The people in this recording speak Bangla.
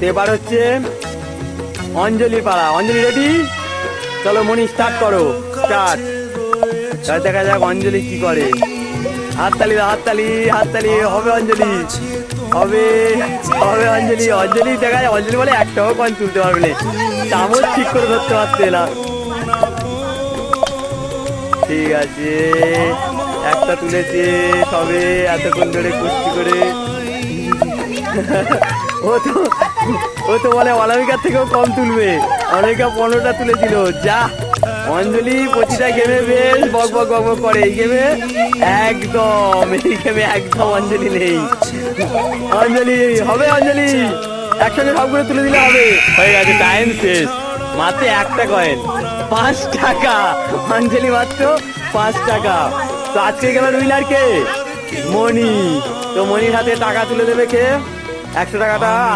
এবার হচ্ছে অঞ্জলি পাড়া অঞ্জলি রেডি চলো মনি স্টার্ট করো। স্টার্ট তাহলে দেখা যাক অঞ্জলি কি করে। হাততালি হাততালি হাততালি। হবে অঞ্জলি। হবে হবে অঞ্জলি। অঞ্জলি, দেখা যায় অঞ্জলি বলে একটাও কয়েন তুলতে পারবে না। চামচ ঠিক করে ধরতে পারছে না। ঠিক আছে। একটা তুলেছে সবে, এতক্ষণ ধরে কুস্তি করে। ও তো ও তো বলে অনামিকার থেকেও কম তুলবে। অনামিকা পনেরোটা তুলেছিল যা, অঞ্জলি প্রতিটা গেমে বেশ বক বক বক করে। এই গেমে একদম, এই গেমে একদম অঞ্জলি নেই। অঞ্জলি, হবে অঞ্জলি। একসঙ্গে সবগুলো তুলে দিলে হবে। হয়ে গেছে টাইম শেষ। মাত্র একটা কয়েন পাঁচ টাকা। অঞ্জলি মাত্র পাঁচ টাকা। তো আজকে গেল উইনার কে মণি। তো মণির হাতে টাকা তুলে দেবে কে? একশো টাকাটা